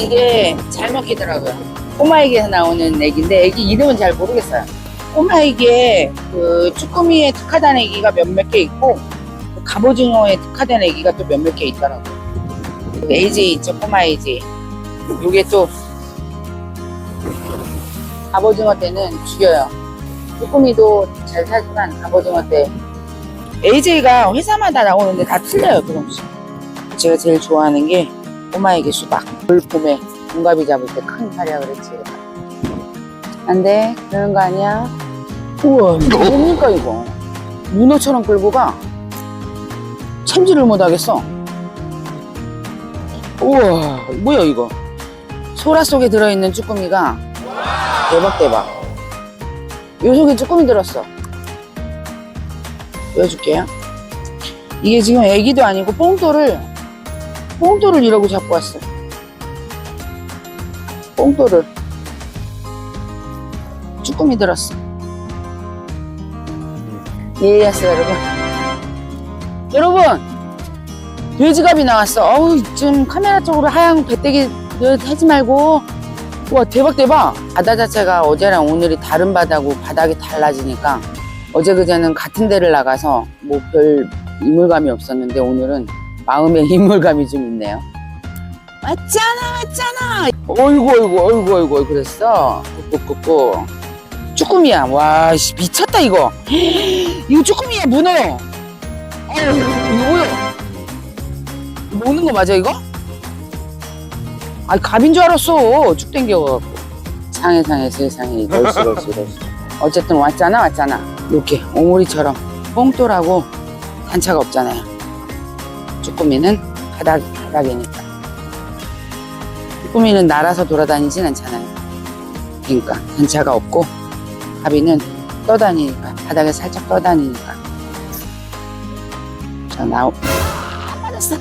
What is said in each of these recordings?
이게 잘 먹히더라고요. 꼬마에게에서 나오는 애기인데 애기 이름은 잘 모르겠어요. 꼬마에게 그 쭈꾸미에 특화된 애기가 몇몇 개 있고 그 갑오징어에 특화된 애기가 또 몇몇 개 있더라고요. 그 AJ 있죠, 꼬마 AJ. 요게 또 갑오징어 때는 죽여요. 쭈꾸미도 잘 살지만 갑오징어 때 AJ가 회사마다 나오는데 다 틀려요, 조금씩. 제가 제일 좋아하는 게 꼬마에게 수박. 올 봄에 동갑이 잡을 때큰 활약을 했지. 안 돼. 그러는 거 아니야. 우와, 뭡니까, 이거? 문어처럼 끌고 가. 참지를 못 하겠어. 우와, 뭐야, 이거? 소라 속에 들어있는 쭈꾸미가 대박, 대박. 요 속에 쭈꾸미 들었어. 보여줄게요. 이게 지금 애기도 아니고 뽕돌을 뽕돌을 이러고 잡고 왔어. 뽕돌을 쭈꾸미 들었어. 예예스 여러분. 여러분 돼지갑이 나왔어. 어우 좀 카메라 쪽으로 하얀 배때기 하지 말고 와 대박 대박. 바다 자체가 어제랑 오늘이 다른 바다고 바닥이 달라지니까 어제 그제는 같은 데를 나가서 뭐 별 이물감이 없었는데 오늘은 마음에 이물감이 좀 있네요. 왔잖아, 왔잖아. 어이구, 어이구, 어이구, 어이구, 그랬어. 꾹꾹꾹꾹. 쭈꾸미야. 와, 씨, 미쳤다, 이거. 이거 쭈꾸미야, 문어. 어우, 이거 뭐야? 먹는 거 맞아, 이거? 아니, 갑인 줄 알았어. 쭉 땡겨갖고. 상해, 상해, 세상에. 널씨, 널씨, 널씨. 어쨌든 왔잖아, 왔잖아. 이렇게, 오모리처럼 뽕돌하고 단차가 없잖아요. 쭈꾸미는 바닥, 바닥이니까. 쭈꾸미는 날아서 돌아다니진 않잖아요. 그러니까 단차가 없고 가비는 떠다니니까 바닥에 살짝 떠다니니까. 자 나오 아, 맞았어.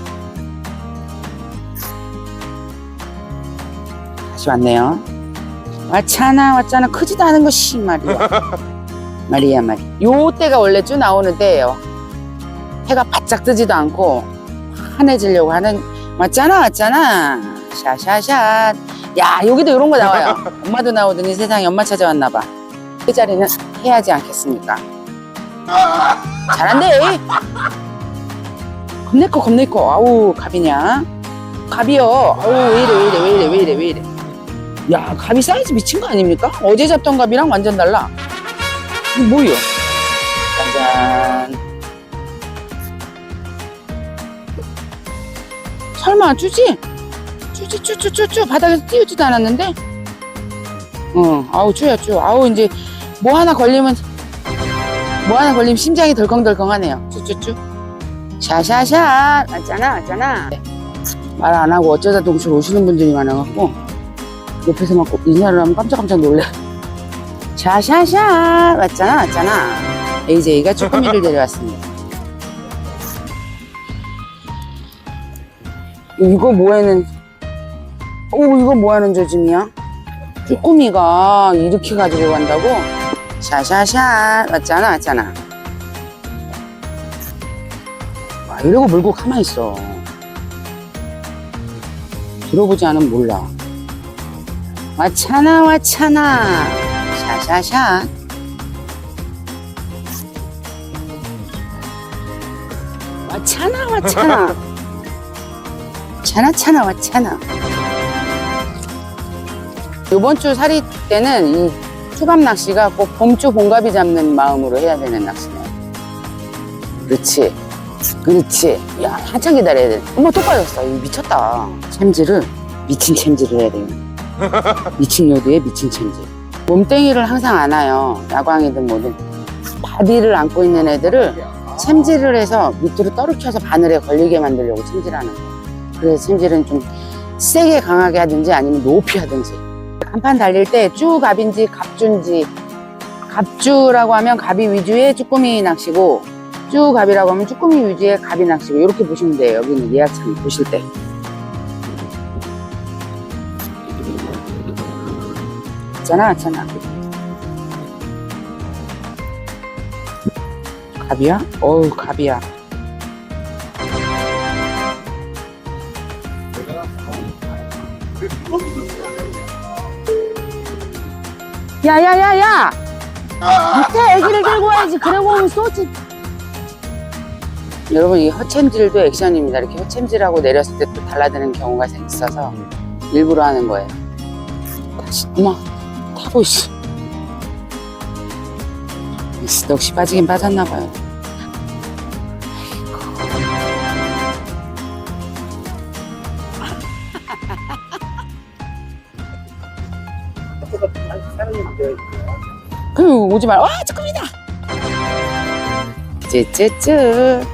다시 왔네요. 왔잖아 왔잖아. 크지도 않은 것이 말이야. 말이야 말이야. 요 때가 원래 쭉 나오는 때예요. 해가 바짝 뜨지도 않고 환해지려고 하는 왔잖아 왔잖아. 샤샤샷 야 여기도 이런 거 나와요. 엄마도 나오더니 세상에 엄마 찾아왔나 봐그 자리는 해야지 않겠습니까? 잘한대. 겁내 커 겁내 커 아우 갑이냐? 갑이요. 아우 왜 이래 왜 이래 왜 이래 왜 이래 왜 이래. 야 갑이 사이즈 미친 거 아닙니까? 어제 잡던 갑이랑 완전 달라. 뭐요 설마 쭈지? 쭈지 쭈쭈쭈쭈 바닥에서 띄우지도 않았는데? 어 아우 쭈야 쭈. 아우 이제 뭐 하나 걸리면 뭐 하나 걸리면 심장이 덜컹덜컹하네요. 쭈쭈쭈. 샤샤샤. 왔잖아 왔잖아. 말 안 하고 어쩌다 동시에 오시는 분들이 많아갖고 옆에서 막 인사를 하면 깜짝깜짝 놀래. 샤샤샤. 왔잖아 왔잖아. AJ가 쭈꾸미를 데려왔습니다 이거 뭐하는 오 이거 뭐하는 조짐이야? 쭈꾸미가 이렇게 가지고 간다고? 샤샤샤. 왔잖아 왔잖아. 아, 이러고 물고 가만히 있어. 들어보지 않으면 몰라. 왔잖아 왔잖아. 샤샤샤. 왔잖아 왔잖아 차나 차나 왔잖아 이번 주 사리 때는 이 초밥 낚시가 꼭 봄주 봉갑이 잡는 마음으로 해야 되는 낚시네요. 그렇지. 그렇지. 야, 한참 기다려야 돼. 어머, 또 빠졌어. 미쳤다. 챔질을, 미친 챔질을 해야 돼요. 미친 요드에 미친 챔질. 몸땡이를 항상 안아요. 야광이든 뭐든. 바디를 안고 있는 애들을 챔질을 해서 밑으로 떨어켜서 바늘에 걸리게 만들려고 챔질하는 거예요. 그래서 챔질은 좀 세게 강하게 하든지 아니면 높이 하든지. 한판 달릴 때 쭈갑인지 갑주인지 갑주라고 하면 갑이 위주의 쭈꾸미 낚시고 쭈갑이라고 하면 쭈꾸미 위주의 갑이 낚시고 이렇게 보시면 돼요 여기는 예약창 보실 때 있잖아 있잖아 갑이야? 어우 갑이야 야야야야! 밑에 아! 애기를 들고 와야지. 그러고 오면 쏘지. 여러분 이 허챔질도 액션입니다. 이렇게 허챔질하고 내렸을 때 또 달라지는 경우가 있어서 음. 일부러 하는 거예요. 다시 엄마 타고 있어. 역시 빠지긴 빠졌나 봐요. 오지 말. 와 조금이다. 쯔쯔쯔.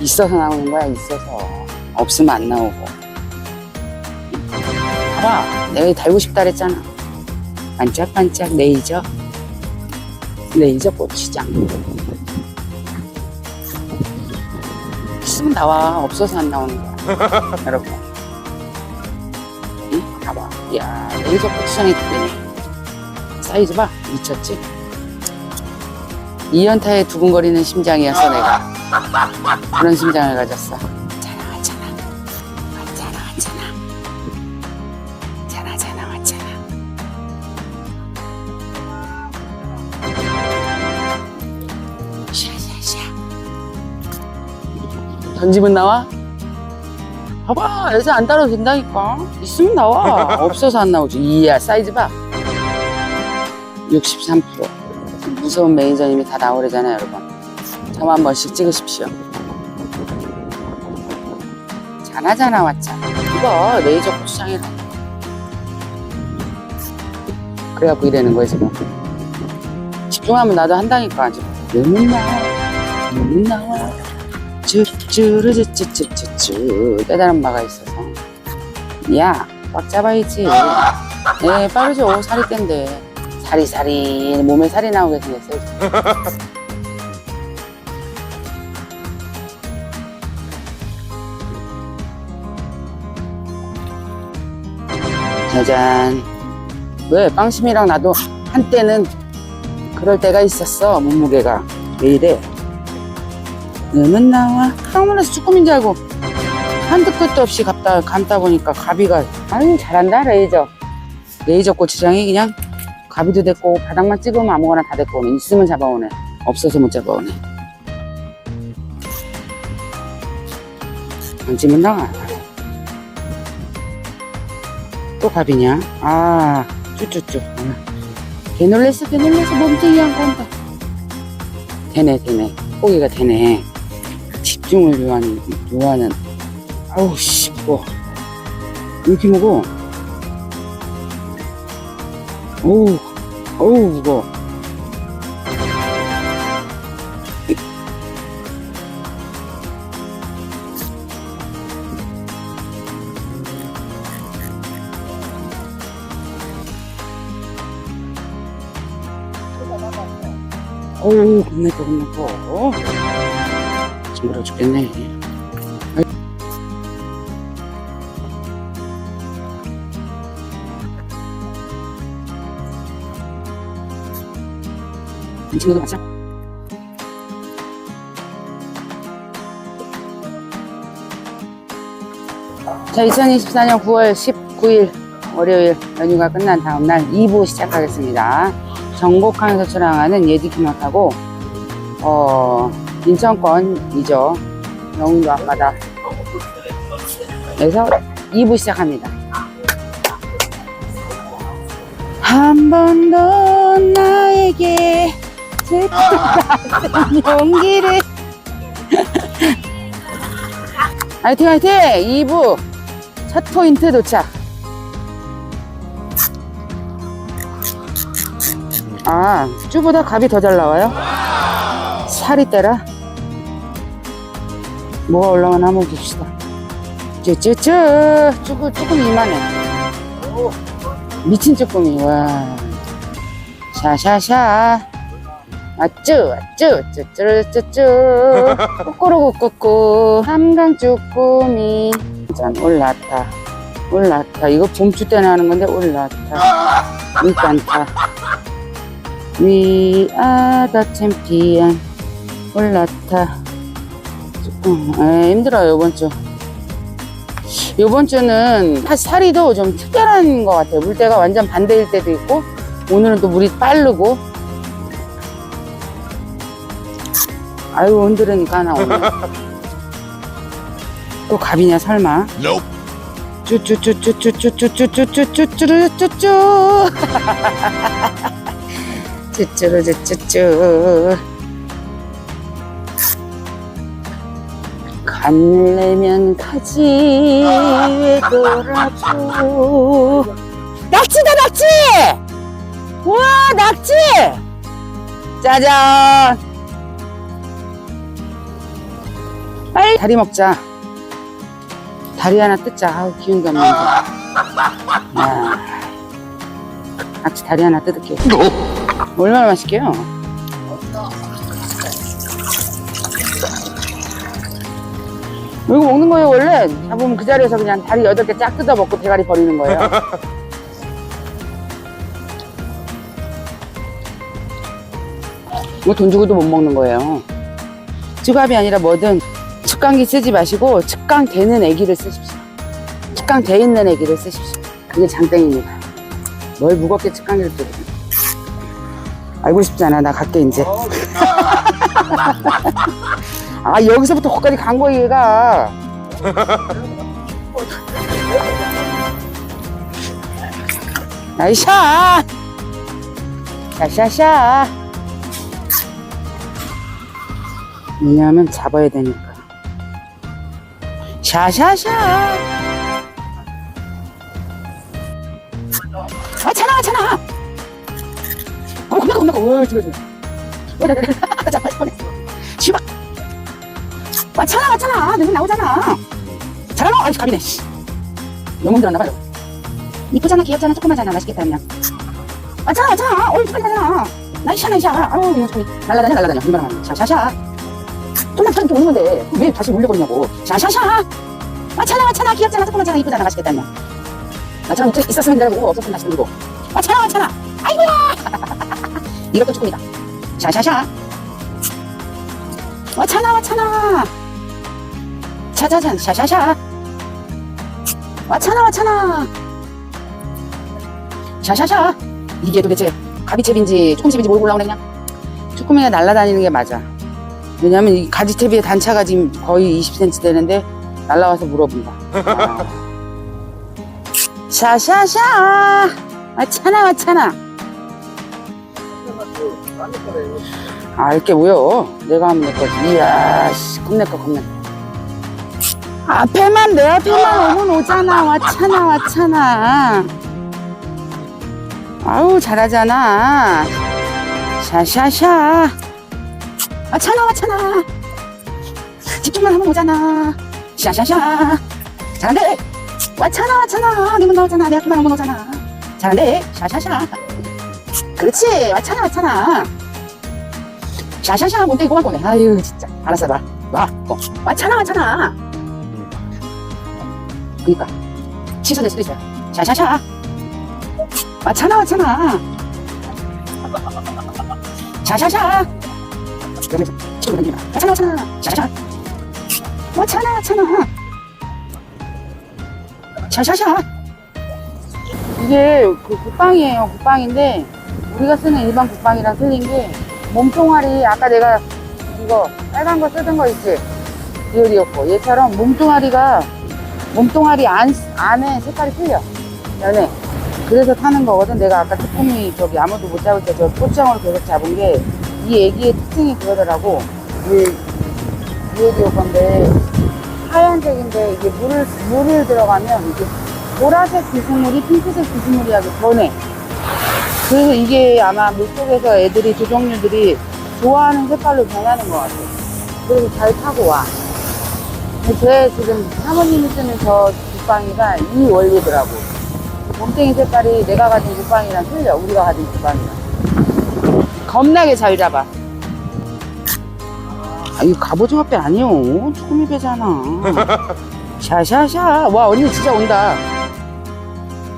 있어서 나오는 거야 있어서 없으면 안 나오고. 봐봐 내가 달고 싶다 그랬잖아. 반짝반짝 레이저. 레이저 고추장. 있으면 나와 없어서 안 나오는 거야 여러분. 응? 봐봐. 야, 레이저 고추장이 되네. 사이즈 봐. 미쳤지? 이연타에 두근거리는 심장이었어, 내가. 그런 심장을 가졌어. 왔잖아, 왔잖아. 왔잖아, 왔잖아. 왔잖아, 왔잖아. 샤샤샤. 던지면 나와? 봐봐, 애들 안 따라도 된다니까. 있으면 나와. 없어서 안 나오지. 이야, 사이즈 봐. 63%. 무서운 매니저님이 다 나오래잖아요, 여러분. 점한 번씩 찍으십시오. 잘하잖아, 왔잖아. 이거 레이저 고추장이라. 그래갖고 이러는 거야, 지금. 집중하면 나도 한다니까, 지금. 너무 나와. 너무 나와. 쭈쭈르쭈쭈쭈쭈 깨달은 바가 있어서 야 꽉 잡아야지 네 빠르죠 살이 땐데 사리사리 몸에 살이 나오게 생겼어요. 짜잔. 왜 빵심이랑 나도 한때는 그럴 때가 있었어 몸무게가. 왜 이래? 너는 나와 하물에서 쭈꾸미인 줄 알고 한도 끝도 없이 감다, 감다 보니까 가비가 아유 잘한다 레이저. 레이저 고추장이 그냥 가비도 됐고 바닥만 찍으면 아무거나 다 됐고 오네 있으면 잡아오네. 없어서 못 잡아오네. 안 찍으면 나가. 또 가비냐? 아 쭈쭈쭈. 개 놀랬어 개 놀랬어. 몸뚱이 안 건다. 되네 되네. 고기가 되네. 집중을 요하는, 요하는, 아우, 씨, 무거워. 왜 이렇게 무거워? 어우, 어우, 무거워. 어우, 겁나 커, 겁나 커. 징그러 죽겠네. 이 친구도 맞아? 자, 2024년 9월 19일 월요일 연휴가 끝난 다음 날 2부 시작하겠습니다. 정복항에서 출항하는 예지키만 타고 어, 인천권이죠. 영도 앞바다. 그래서 2부 시작합니다. 한 번 더 나에게 슬픈 같은 용기를. 화이팅 화이팅! 2부 첫 포인트 도착. 아 쭈보다 값이 더 잘 나와요? 살이 때라? 뭐가 올라가나 한번 봅시다. 쭈쭈쭈! 쭈꾸 조금 이만해. 미친 쭈꾸미. 와. 샤샤샤 아쭈 아쭈 쭈쭈쭈쭈 꾸꾸루꾸꾸꾸 삼강 쭈꾸미 짠 올랐다 올랐다 이거 봄추 때나 하는 건데 올랐다 일단타 the champion. 올라타. 조금, 에, 힘들어요, 이번 주. 요번 주는 사- 사리도 좀 특별한 것 같아요. 물때가 완전 반대일 때도 있고, 오늘은 또 물이 빠르고. 아유, 흔들으니까 하나 오네. 또 갑이냐, 설마? Nope. 쭈쭈쭈쭈쭈쭈쭈쭈쭈쭈쭈쭈쭈. 쭈쭈루쭈쭈쭈. 간내면 가지 왜 돌아줘 낙지다 낙지 우와 낙지 짜잔 빨리 다리 먹자. 다리 하나 뜯자. 아우 기운도 없는데 야. 낙지 다리 하나 뜯을게요. 얼마나 맛있게요? 이거 먹는 거예요 원래? 잡으면 그 자리에서 그냥 다리 여덟 개 쫙 뜯어 먹고 대가리 버리는 거예요? 이거 돈 주고도 못 먹는 거예요. 쭈갑이 아니라 뭐든 측강기 쓰지 마시고 측강 되는 애기를 쓰십시오. 측강 돼 있는 애기를 쓰십시오. 그게 장땡입니다. 뭘 무겁게 측강기를 쓰고 알고 싶지 않아 나 갈게 이제. 아 여기서부터 거기까지 간 거야 얘가. 나이샤 샤샤샤 왜냐하면 잡아야 되니까 샤샤샤. 아 차나 차나. 어 겁나 겁나 어 지금 지금 잡아 뻔했어 씨발. 왔잖아 왔잖아 너무 나오잖아. 잘하노? 아이 갑이네. 씨. 너무 힘들었나 봐 요. 이쁘잖아 귀엽잖아. 조그마잖아 맛있겠다 그냥. 왔잖아 왔잖아 어이 빨리 가잖아. 나이샤 나이샤. 아우 이거 좀 날라다녀 날라다녀. 얼마나 많아. 샤샤샤 좀만 더 이렇게 오는 건데 왜 다시 물려버리냐고. 샤샤샤. 왔잖아 왔잖아 귀엽잖아 조그마잖아 이쁘잖아 맛있겠다 그냥 나처럼 있- 있었으면 기다리고 없었으면 다시 물리고. 왔잖아 왔잖아 아이고야! 이것도 조금이다. 샤샤샤. 왔잖아 왔잖아 차자잔 샤샤샤. 왔잖아 왔잖아 샤샤샤. 이게 도대체 가비채비인지 조금채비인지 모르고 그냥 쭈꾸미가 날아다니는 게 맞아 왜냐면 이 가지채비의 단차가 지금 거의 20cm 되는데 날아와서 물어본다 아. 샤샤샤 왔잖아 왔잖아 아, 알게 뭐여. 내가 하면 내 거지. 이야, 씨, 겁내 거, 겁내 거. 앞에만, 내 앞에만 오면 오잖아. 왔잖아, 왔잖아. 아우, 잘하잖아. 샤샤샤. 왔잖아, 왔잖아. 집중만 하면 오잖아. 샤샤샤. 잘한대. 왔잖아, 왔잖아. 내문 나오잖아. 내 앞에만 오면 오잖아. 잘한대. 샤샤샤. 그렇지. 왔잖아, 왔잖아. 샤샤샤 뭔데 이거 거네 아유 진짜 알았어 봐 와, 어. 왔잖아 왔잖아 그니까 취소될 수도 있어요 샤샤샤 왔잖아 왔잖아 샤샤샤 그러면서 치고 다니지 마 왔잖아 왔잖아 샤샤샤 왔잖아 왔잖아 샤샤샤 이게 그 국방이에요 국방인데 우리가 쓰는 일반 국방이랑 틀린 게 몸뚱아리 아까 내가 이거 빨간 거 쓰던 거 있지? 디올이었고. 얘처럼 몸뚱아리가 몸뚱아리 안, 안에 색깔이 틀려 연해 그래서 타는 거거든. 내가 아까 쭈꾸미 저기 아무도 못 잡을 때저 포장으로 계속 잡은 게 이 애기의 특징이 그러더라고 이 디올이어 건데 하얀색인데 이게 물을 물을 들어가면 이게 보라색 비스물이 핑크색 비스물이하게 변해 그래서 이게 아마 물속에서 애들이 두 종류들이 좋아하는 색깔로 변하는 것 같아요. 그래서 잘 타고 와. 제 지금 사모님이 쓰는 저 국방이가 이 원리더라고. 몸뚱이 색깔이 내가 가진 국방이랑 틀려. 우리가 가진 국방이랑. 겁나게 잘 잡아. 아, 이거 갑오징어 배 아니요. 쭈꾸미 배잖아. 샤샤샤. 와, 언니 진짜 온다.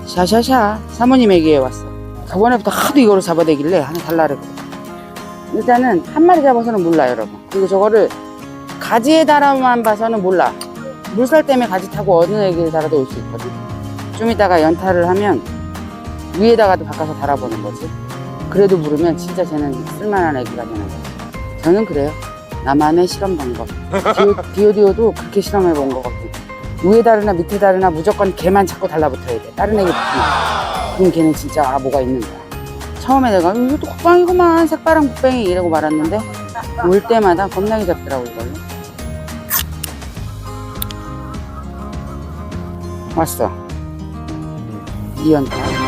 샤샤샤. 사모님에게 왔어. 저번에부터 하도 이거로 잡아대길래 하나 달라고 일단은 한 마리 잡아서는 몰라 여러분 그리고 저거를 가지에 달아만 봐서는 몰라 물살 때문에 가지 타고 어느 애기를 달아도 올 수 있거든. 좀 이따가 연타를 하면 위에다가도 바꿔서 달아보는 거지. 그래도 물으면 진짜 쟤는 쓸만한 애기가 되는 거지. 저는 그래요. 나만의 실험 방법. 디오, 디오디오도 그렇게 실험해 본것 같고. 위에 다르나 밑에 다르나 무조건 걔만 자꾸 달라붙어야 돼. 다른 애기 붙으면. 그럼 걔는 진짜 아, 뭐가 있는 거야. 처음에 내가 이것도 국방이구만 색바랑 국방이 이러고 말았는데 올 때마다 겁나게 잡더라고 이걸로. 왔어. 이연타.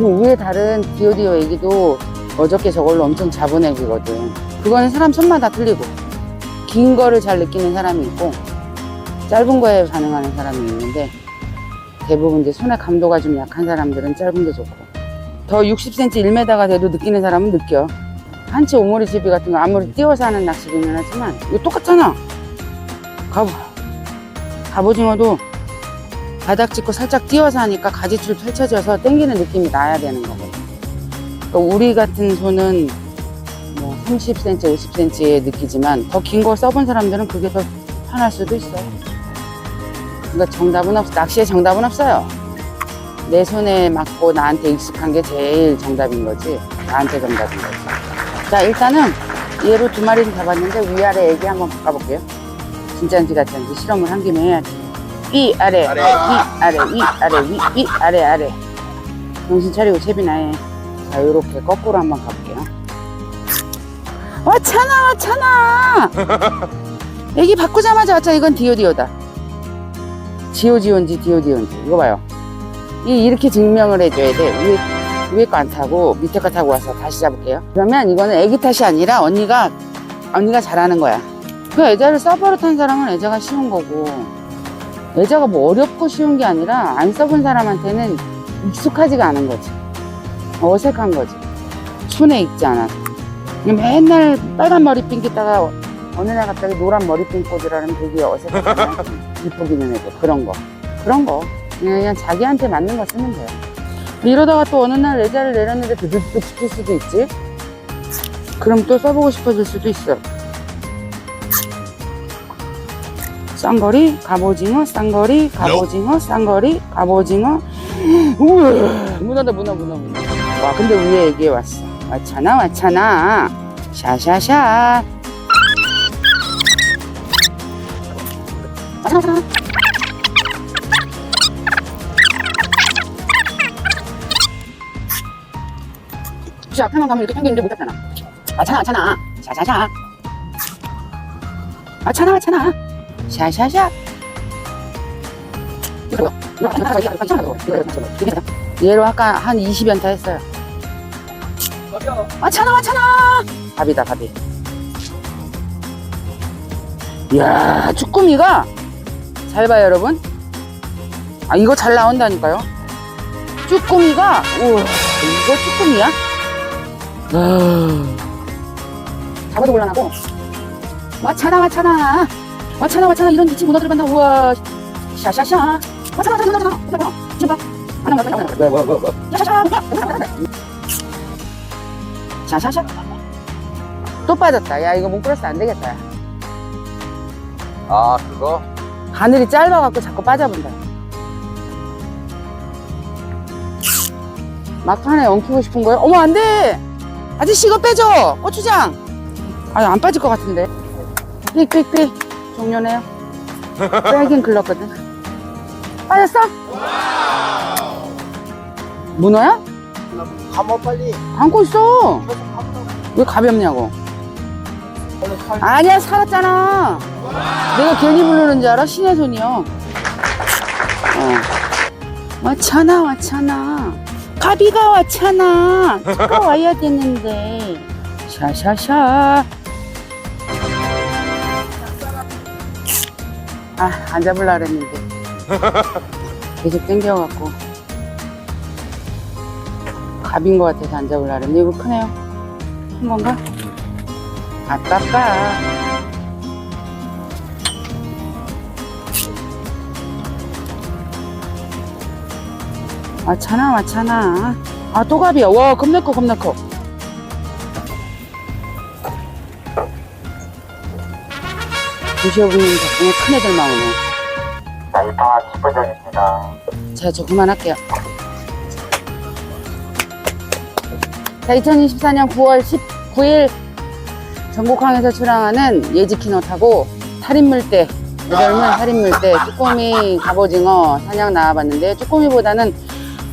지금 위에 다른 디오디오 애기도 어저께 저걸로 엄청 잡은 애기거든. 그거는 사람 손마다 틀리고 긴 거를 잘 느끼는 사람이 있고 짧은 거에 반응하는 사람이 있는데 대부분 이제 손의 감도가 좀 약한 사람들은 짧은 게 좋고 더 60cm 1m가 돼도 느끼는 사람은 느껴. 한치 오모리 집이 같은 거 아무리 띄워서 하는 낚시기는 하지만 이거 똑같잖아. 갑오. 갑오징어도 바닥 짚고 살짝 띄워서 하니까 가지줄 펼쳐져서 당기는 느낌이 나야 되는 거거든. 그러니까 우리 같은 손은 뭐 30cm, 50cm에 느끼지만 더긴거 써본 사람들은 그게 더 편할 수도 있어. 그러니까 정답은 없, 낚시에 정답은 없어요. 내 손에 맞고 나한테 익숙한 게 제일 정답인 거지. 나한테 정답인 거지. 자, 일단은 얘로 두 마리를 잡았는데 위아래 애기 한번 바꿔볼게요. 진짜인지 가짜인지 실험을 한 김에 해야지. 위, 아래, 아래. 위, 아래, 위, 아래, 위, 위, 아래, 아래. 정신 차리고 채비나 해. 자, 요렇게 거꾸로 한번 가볼게요. 왔잖아, 왔잖아! 애기 바꾸자마자 왔잖아. 이건 디오디오다. 지오지온지 디오디온지. 이거 봐요. 이 이렇게 증명을 해줘야 돼. 위에, 위에 거 안 타고 밑에 거 타고 와서 다시 잡을게요. 그러면 이거는 애기 탓이 아니라 언니가, 언니가 잘하는 거야. 그 애자를 써버릇 한 사람은 애자가 쉬운 거고, 애자가 뭐 어렵고 쉬운 게 아니라 안 써본 사람한테는 익숙하지가 않은 거지. 어색한 거지. 손에 익지 않아서. 맨날 빨간 머리핀 깃다가 어느 날 갑자기 노란 머리 핀 꽂으라면 되게 어색하잖아. 이쁘기는 해도. 그런 거. 그런 거. 그냥, 자기한테 맞는 거 쓰면 돼요. 이러다가 또 어느 날 레자를 내렸는데 드드드 붙을 수도 있지. 그럼 또 써보고 싶어질 수도 있어. 쌍거리, 갑오징어, 쌍거리, 갑오징어, 쌍거리, 갑오징어. 우와, 문어다, 문어, 문어, 문어. 와, 근데 위에 얘기해 왔어. 왔잖아, 왔잖아. 샤샤샤. 혹시 앞에만 가면 이렇게 당기는데 못 잡잖아. 왔잖아, 왔잖아. 샤샤샤. 왔잖아. 샤 샤샤샥 얘로 아까 한 20연타 했어요. 맞잖아 맞잖아 밥이다 밥이. 이야 쭈꾸미가 잘 봐요 여러분. 아 이거 잘 나온다니까요. 쭈꾸미가 우와 이거 쭈꾸미야? 아... 잡아도 곤란하고. 맞잖아 맞잖아 왔잖아, 왔잖아. 이런 미친 문어들 만나. 우와, 샤샤샤. 왔잖아, 왔잖아, 왔잖아. 왔잖아. 지금 봐. 하나, 하나, 하나, 하나. 샤샤샤. 샤샤샤. 또 빠졌다. 야, 이거 몽클러스 안 되겠다. 아 그거? 바늘이 짧아갖고 자꾸 빠져본다. 막판에 엉키고 싶은 거예요? 어머, 안 돼! 아저씨, 이거 빼줘! 고추장! 아, 안 빠질 것 같은데. 삑삑삑. 종료네요. 빼긴 글렀거든. 빠졌어? 문어야? 감어 빨리 안고 있어. 계속 왜 가볍냐고. 살 아니야, 살았잖아. 내가 괜히 부르는 줄 알아? 신의 손이요. 어. 왔잖아, 왔잖아. 가비가 왔잖아. 차가 와야 되는데. 샤샤샤. 아, 안 잡으려 그랬는데. 계속 땡겨갖고. 갑인 것 같아서 안 잡으려 그랬는데. 이거 크네요. 큰 건가? 아깝다. 왔잖아, 왔잖아. 아, 또갑이야. 와, 겁나 커, 겁나 커. 조시오부님 덕분에 큰 애들 나오네. 자, 입항한 10분 전입니다. 자, 저 그만할게요. 자, 2024년 9월 19일 전국항에서 출항하는 예지키노 타고 살인물대, 여덟문 살인물대, 쭈꾸미, 갑오징어 사냥 나와봤는데 쭈꾸미보다는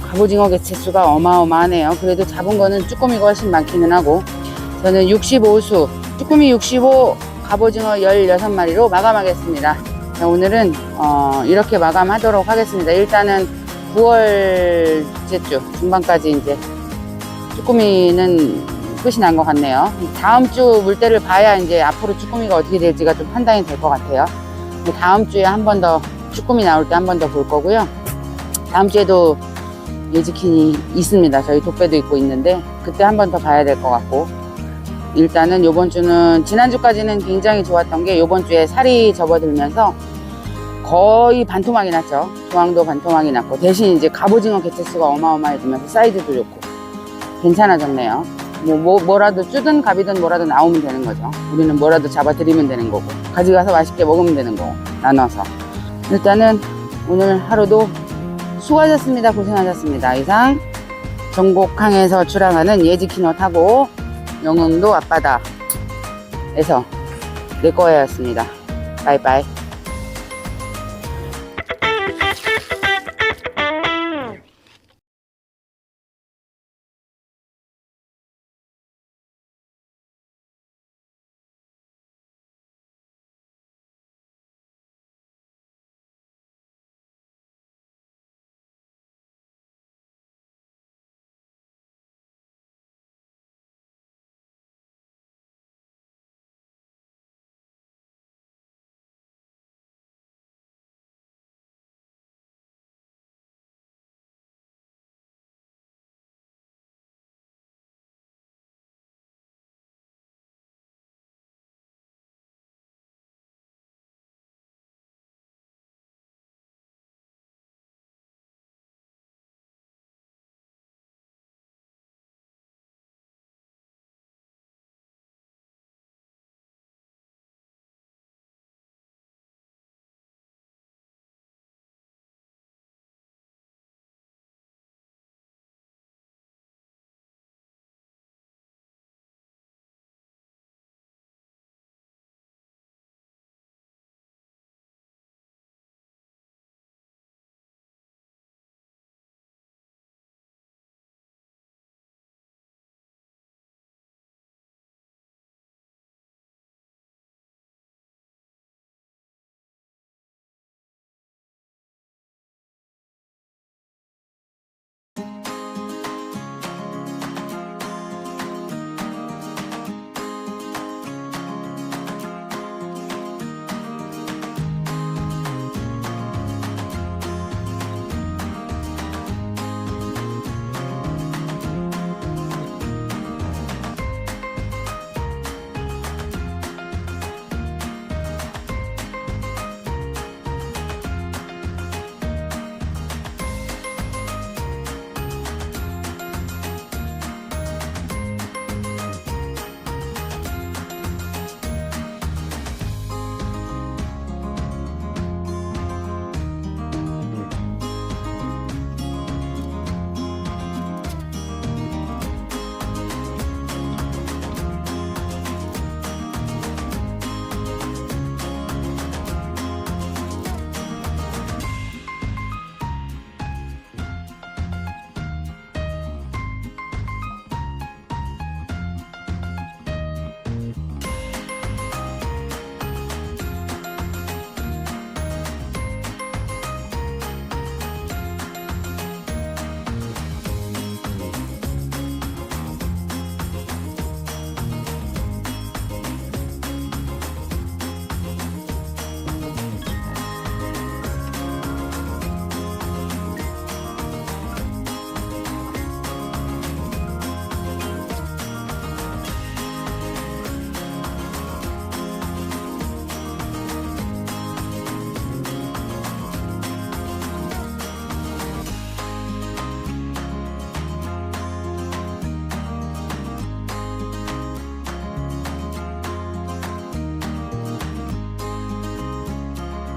갑오징어 개체수가 어마어마하네요. 그래도 잡은 거는 쭈꾸미가 훨씬 많기는 하고 저는 65수, 쭈꾸미 65, 갑오징어 16마리로 마감하겠습니다. 자, 오늘은 어, 이렇게 마감하도록 하겠습니다. 일단은 9월째 주 중반까지 이제 쭈꾸미는 끝이 난 것 같네요. 다음 주 물때를 봐야 이제 앞으로 쭈꾸미가 어떻게 될지가 좀 판단이 될 것 같아요. 다음 주에 한 번 더 쭈꾸미 나올 때 한 번 더 볼 거고요. 다음 주에도 예지킨이 있습니다. 저희 독배도 있고 있는데 그때 한 번 더 봐야 될 것 같고 일단은 요번 주는 지난주까지는 굉장히 좋았던 게 요번 주에 살이 접어들면서 거의 반토막이 났죠. 중앙도 반토막이 났고 대신 이제 갑오징어 개체수가 어마어마해지면서 사이즈도 좋고 괜찮아졌네요. 뭐, 뭐 뭐라도 쭈든 갑이든 뭐라도 나오면 되는 거죠. 우리는 뭐라도 잡아드리면 되는 거고 가져가서 맛있게 먹으면 되는 거고 나눠서 일단은 오늘 하루도 수고하셨습니다. 고생하셨습니다. 이상 전곡항에서 출항하는 예지키노 타고 영흥도 앞바다에서 내 거였습니다. 바이바이.